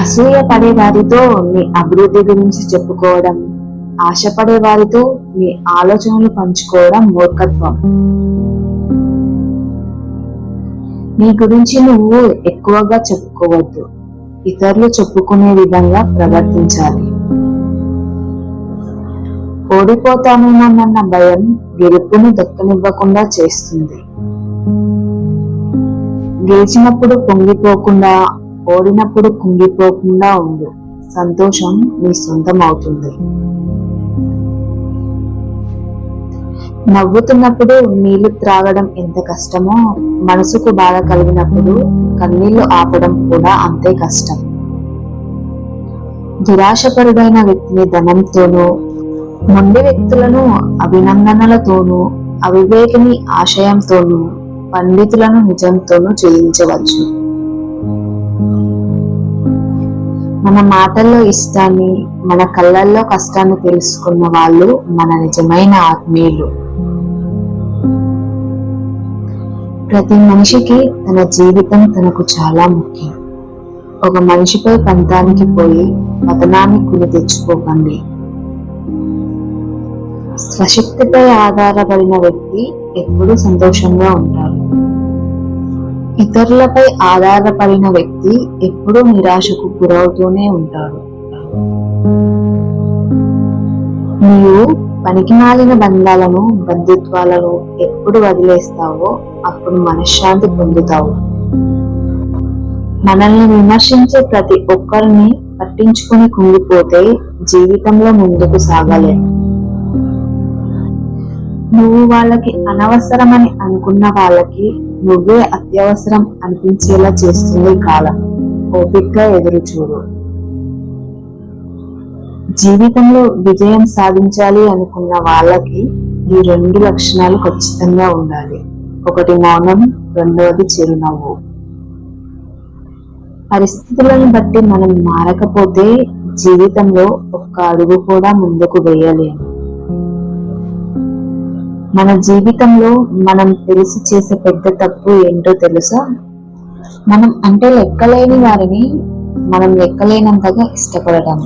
అసూయ పడే వారితో మీ అభివృద్ధి గురించి చెప్పుకోవడం ఆశపడే వారితో మీ ఆలోచనలు పంచుకోవడం మూర్ఖత్వం. నీ గురించి నువ్వు ఎక్కువగా చెప్పుకోవద్దు. ఇతరులు చెప్పుకునే విధంగా ప్రవర్తించాలి. ఓడిపోతామేమోనన్న భయం గెలుపుని దక్కనివ్వకుండా చేస్తుంది. గెలిచినప్పుడు పొంగిపోకుండా ఓడినప్పుడు కుంగిపోకుండా ఉండు. సంతోషం నీ సొంతం అవుతుంది నవ్వుతున్నప్పుడు నీళ్ళు త్రాగడం ఎంత కష్టమో మనసుకు బాధ కలిగినప్పుడు కన్నీళ్ళు ఆపడం కూడా అంతే కష్టం. దురాశపరుడైన వ్యక్తిని ధనంతోనూ మొండి వ్యక్తులను అభినందనలతోనూ అవివేకిని ఆశయంతోనూ పండితులను నిజంతోనూ జయించవచ్చు. మన మాటల్లో ఇష్టాన్ని మన కళ్ళల్లో కష్టాన్ని తెలుసుకున్న వాళ్ళు మన నిజమైన ఆత్మీయులు. ప్రతి మనిషికి తన జీవితం తనకు చాలా ముఖ్యం. ఒక మనిషిపై పంతానికి పోయి పతనాన్ని కొని తెచ్చుకోకండి. స్వశక్తిపై ఆధారపడిన వ్యక్తి ఎప్పుడూ సంతోషంగా ఉంటారు ఇతరులపై ఆధారపడిన వ్యక్తి ఎప్పుడూ నిరాశకు గురవుతూనే ఉంటాడు. నీవు పనికిమాలిన బంధాలను బంధుత్వాలను ఎప్పుడు వదిలేస్తావో అప్పుడు మనశ్శాంతి పొందుతావు. మనల్ని విమర్శించే ప్రతి ఒక్కరిని పట్టించుకుని కుంగిపోతే జీవితంలో ముందుకు సాగలేము నువ్వు వాళ్ళకి అనవసరమని అనుకున్న వాళ్ళకి నువ్వే అత్యవసరం అనిపించేలా చేస్తుంది కాలం. ఓపిక్గా ఎదురు చూడు. జీవితంలో విజయం సాధించాలి అనుకున్న వాళ్ళకి ఈ రెండు లక్షణాలు ఖచ్చితంగా ఉండాలి. ఒకటి మౌనం రెండవది చిరునవ్వు. పరిస్థితులను బట్టి మనం మారకపోతే జీవితంలో ఒక్క అడుగు కూడా ముందుకు వేయలేము. మన జీవితంలో మనం తెలిసి చేసే పెద్ద తప్పు ఏంటో తెలుసా? మనం అంటే లెక్కలేని వారిని మనం లెక్కలేనంతగా ఇష్టపడటం.